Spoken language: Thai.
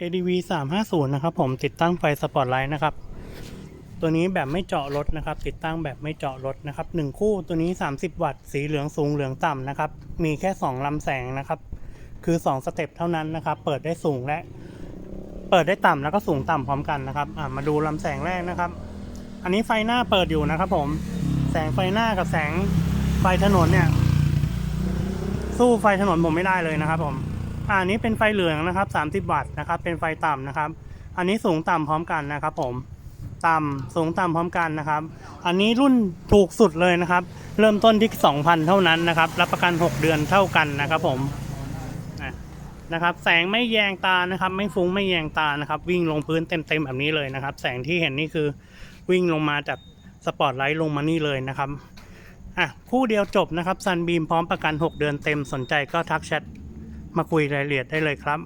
ADV 350 นะครับผมติดตั้งไฟสปอตไลท์นะครับ ตัวนี้แบบไม่เจาะรถนะครับ ติดตั้งแบบไม่เจาะรถนะครับหนึ่งคู่ตัวนี้ 30 วัตต์สีเหลืองสูงเหลืองต่ำนะครับ มีแค่ 2 ลำแสงนะครับ คือ 2 สเต็ปเท่านั้นนะครับ เปิดได้สูงและ เปิดได้ต่ำแล้วก็สูงต่ำพร้อมกันนะครับมาดูลำแสงแรกนะครับ อันนี้ไฟหน้าเปิดอยู่นะครับ ผมแสงไฟหน้ากับแสงไฟถนนเนี่ย สู้ไฟถนนผมไม่ได้เลยนะครับผม อันนี้เป็นไฟเหลืองนะครับ30วัตต์นะครับ เป็นไฟต่ำนะครับ อันนี้สูงต่ำพร้อมกันนะครับ ผม ต่ำสูงต่ำพร้อมกันนะครับ อันนี้รุ่นถูกสุดเลยนะครับ เริ่มต้นที่ 2,000 เท่านั้นนะครับ รับประกัน 6 เดือนเท่ากันนะครับ ผมนะครับ แสงไม่แยงตานะครับ ไม่ฟุ้งไม่แยงตานะครับ วิ่งลงพื้นเต็มๆแบบนี้เลยนะครับ แสงที่เห็นนี่คือวิ่งลงมาจากสปอตไลท์ลงมานี่เลยนะครับอะคู่เดียวจบนะครับซันบีมพร้อมประกัน 6 เดือนเต็มสนใจก็ทักแชท มาคุยรายละเอียดได้เลยครับ